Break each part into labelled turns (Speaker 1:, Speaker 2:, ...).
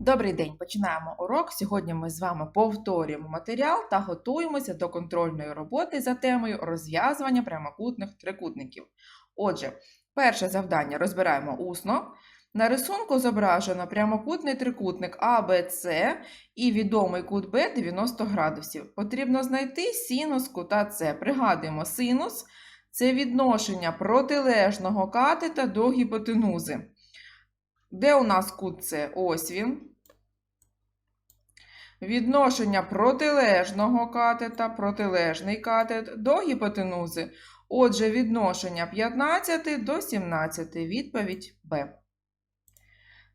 Speaker 1: Добрий день, починаємо урок. Сьогодні ми з вами повторюємо матеріал та готуємося до контрольної роботи за темою розв'язування прямокутних трикутників. Отже, перше завдання розбираємо усно. На рисунку зображено прямокутний трикутник ABC і відомий кут Б 90 градусів. Потрібно знайти синус кута С. Пригадуємо, синус це відношення протилежного катета до гіпотенузи. Де у нас кут С? Ось він. Відношення протилежного катета, протилежний катет до гіпотенузи. Отже, відношення 15 до 17. Відповідь Б.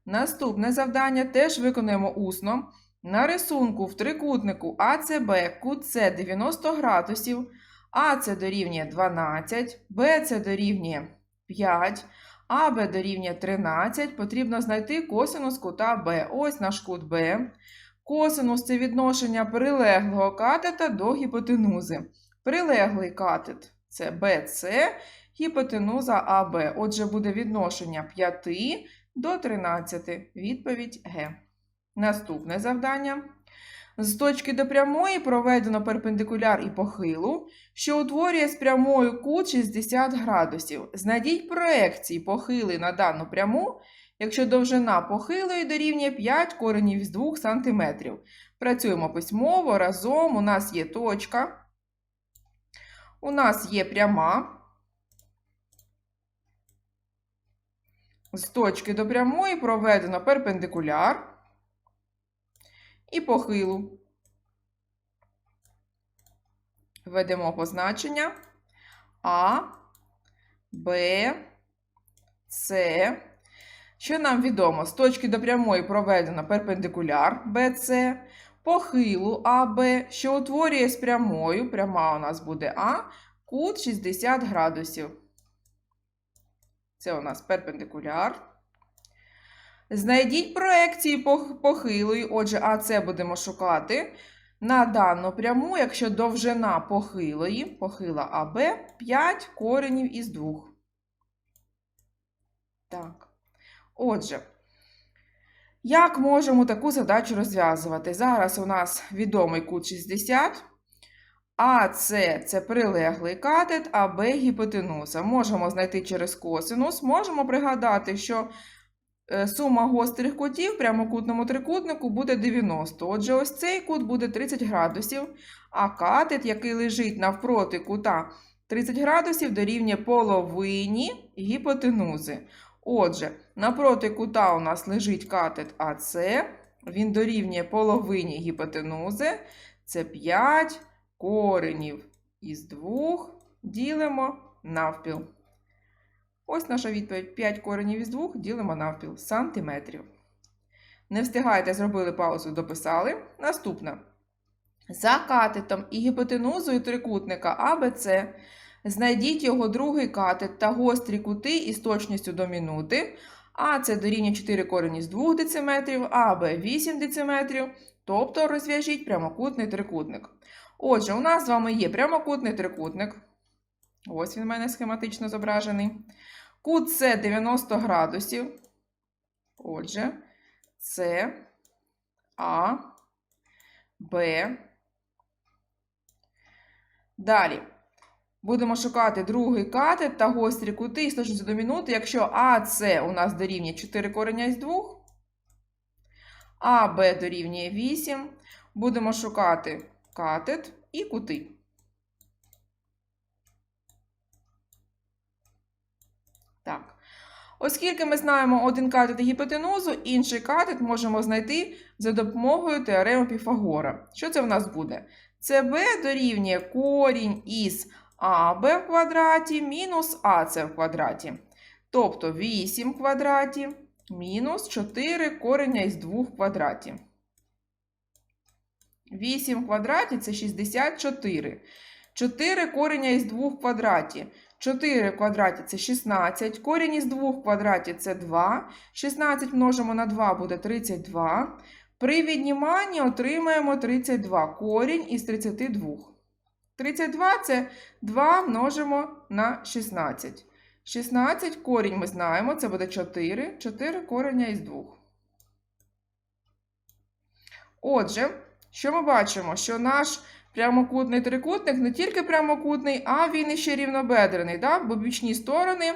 Speaker 1: Наступне завдання теж виконуємо усно. На рисунку в трикутнику АЦБ кут С 90 градусів, АЦ дорівнює 12, БЦ дорівнює 5, АБ дорівнює 13. Потрібно знайти косинус кута Б. Ось наш кут Б. Косинус це відношення прилеглого катета до гіпотенузи. Прилеглий катет це BC, гіпотенуза АБ. Отже, буде відношення 5 до 13. Відповідь Г. Наступне завдання. З точки до прямої проведено перпендикуляр і похилу, що утворює з прямою кут 60 градусів. Знайдіть проекції похили на дану пряму, якщо довжина похилої дорівнює 5 коренів з 2 см. Працюємо письмово разом. У нас є точка. У нас є пряма. З точки до прямої проведено перпендикуляр і похилу. Введемо позначення А, Б, С. Що нам відомо? З точки до прямої проведено перпендикуляр BC, похилу АБ, що утворює з прямою, пряма у нас буде А, кут 60 градусів. Це у нас перпендикуляр. Знайдіть проекції пох- похилої, отже, АЦ будемо шукати на дану пряму, якщо довжина похилої, похила АБ 5 коренів із 2. Так. Отже, як можемо таку задачу розв'язувати? Зараз у нас відомий кут 60, АС це прилеглий катет, а Б гіпотенуза. Можемо знайти через косинус, можемо пригадати, що е, сума гострих кутів в прямокутному трикутнику буде 90. Отже, ось цей кут буде 30 градусів, а катет, який лежить навпроти кута 30 градусів, дорівнює половині гіпотенузи. Отже, напроти кута у нас лежить катет АС, він дорівнює половині гіпотенузи. Це 5 коренів із 2 ділимо навпіл. Ось наша відповідь: 5 коренів із 2 ділимо навпіл сантиметрів. Не встигайте, зробили паузу, дописали. Наступне. За катетом і гіпотенузою трикутника АБЦ Знайдіть його другий катет та гострі кути із точністю до минути. А це дорівнює 4 корені з 2 дециметрів, а Б 8 дециметрів. Тобто розв'яжіть прямокутний трикутник. Отже, у нас з вами є прямокутний трикутник. Ось він у мене схематично зображений. Кут С 90 градусів. Отже, С, А, Б. Далі. Будемо шукати другий катет та гострі кути із точністю до минути, якщо АС у нас дорівнює 4 кореня із 2, АБ дорівнює 8. Будемо шукати катет і кути. Так. Оскільки ми знаємо один катет і гіпотенузу, інший катет можемо знайти за допомогою теореми Піфагора. Що це в нас буде? СБ дорівнює корінь із АБ в квадраті мінус АС в квадраті. Тобто 8 в квадраті мінус 4 кореня із 2 в квадраті. 8 в квадраті це 64. 4 кореня із 2 в квадраті. 4 в квадраті це 16. Корінь із 2 в квадраті це 2. 16 множимо на 2 буде 32. При відніманні отримаємо 32 корінь із 32. 32 це 2 множимо на 16. 16 корінь ми знаємо, це буде 4. 4 кореня із 2. Отже, що ми бачимо? Що наш прямокутний трикутник не тільки прямокутний, а він іще рівнобедрений, да? бо бічні сторони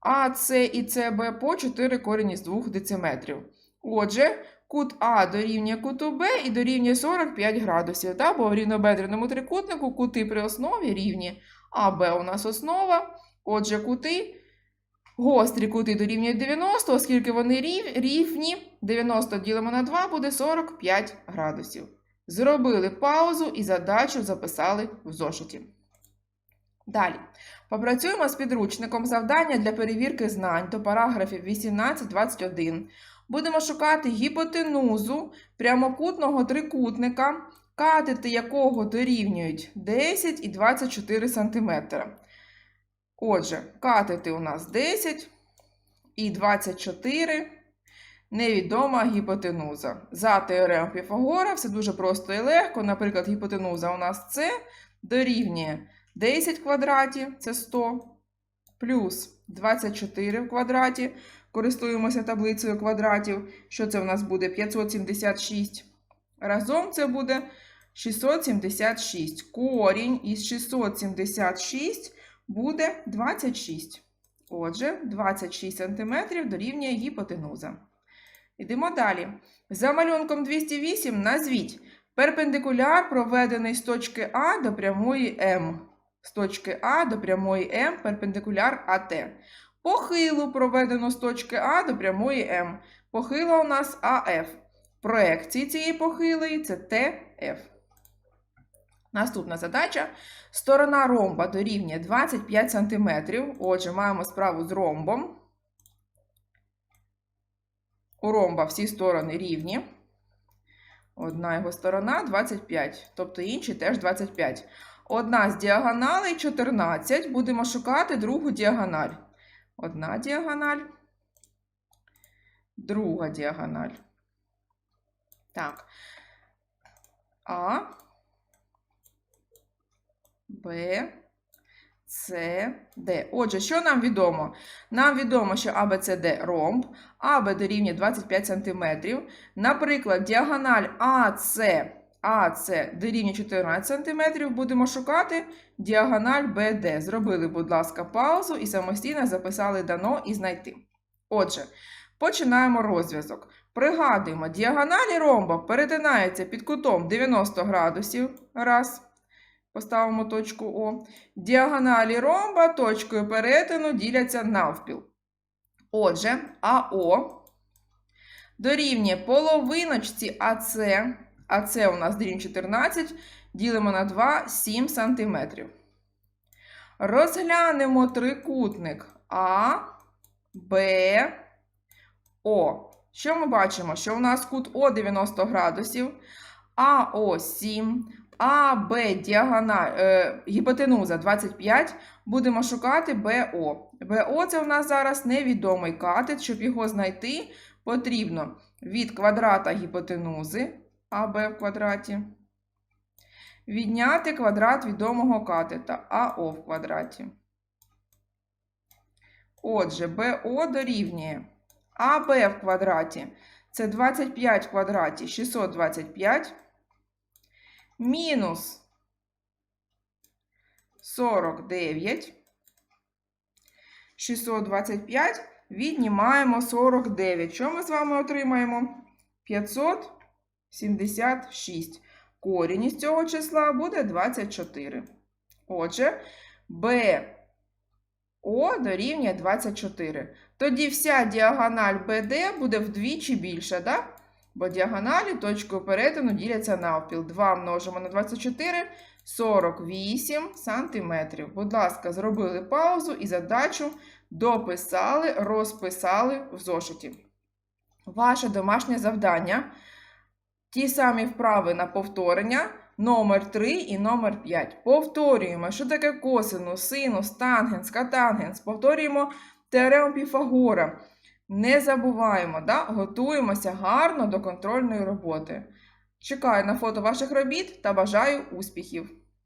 Speaker 1: АС і СБ по 4 корені з 2 дециметрів. Отже, кут А дорівнює куту Б і дорівнює 45 градусів. Да? Бо в рівнобедреному трикутнику кути при основі рівні. А Б у нас основа. Отже, кути, гострі кути дорівнюють 90, оскільки вони рів, рівні. 90 ділимо на 2 буде 45 градусів. Зробили паузу і задачу записали в зошиті. Далі. Попрацюємо з підручником завдання для перевірки знань до параграфів 18-21. Будемо шукати гіпотенузу прямокутного трикутника, катети якого дорівнюють 10 і 24 см. Отже, катети у нас 10 і 24 невідома гіпотенуза. За теоремою Піфагора все дуже просто і легко. Наприклад, гіпотенуза у нас це дорівнює 10 в квадраті це 100, плюс 24 в квадраті. Користуємося таблицею квадратів. Що це у нас буде? 576. Разом це буде 676. Корінь із 676 буде 26. Отже, 26 см дорівнює гіпотенуза. Йдемо далі. За малюнком 208 назвіть перпендикуляр, проведений з точки А до прямої М. З точки А до прямої М перпендикуляр АТ. Похилу проведено з точки А до прямої М. Похила у нас АФ. Проекції цієї похилої це ТФ. Наступна задача. Сторона ромба дорівнює 25 см. Отже, маємо справу з ромбом. У ромба всі сторони рівні. Одна його сторона 25, тобто інші теж 25. Одна з діагоналей 14. Будемо шукати другу діагональ. Одна діагональ, друга діагональ. Так. А, Б, С, Д. Отже, що нам відомо? Нам відомо, що АБЦД ромб, АБ дорівнює 25 см. Наприклад, діагональ АС, АС дорівнює 14 см. Будемо шукати діагональ БД. Зробили, будь ласка, паузу і самостійно записали дано і знайти. Отже, починаємо розв'язок. Пригадуємо, діагоналі ромба перетинаються під кутом 90 градусів. Раз. Поставимо точку О. Діагоналі ромба точкою перетину діляться навпіл. Отже, АО дорівнює половиночці АС. АС у нас дорівнює 14, ділимо на 2 7 см. Розглянемо трикутник А, Б, О. Що ми бачимо? Що у нас кут О 90 градусів, АО 7, АБ діагональ, е, гіпотенуза 25. Будемо шукати БО. БО це у нас зараз невідомий катет. Щоб його знайти, потрібно від квадрата гіпотенузи АБ в квадраті. Відняти квадрат відомого катета АО в квадраті. Отже, БО дорівнює АБ в квадраті. Це 25 в квадраті 625. Мінус 49. 625. Віднімаємо 49. Що ми з вами отримаємо? 576. Корінь із цього числа буде 24. Отже, БО дорівнює 24. Тоді вся діагональ БД буде вдвічі більша, да? бо діагоналі точкою перетину діляться навпіл. 2 множимо на 24 48 сантиметрів. Будь ласка, зробили паузу і задачу дописали, розписали в зошиті. Ваше домашнє завдання. Ті самі вправи на повторення. Номер 3 і номер 5. Повторюємо, що таке косинус, синус, тангенс, катангенс. Повторюємо теорему Піфагора. Не забуваємо, да? готуємося гарно до контрольної роботи. Чекаю на фото ваших робіт та бажаю успіхів!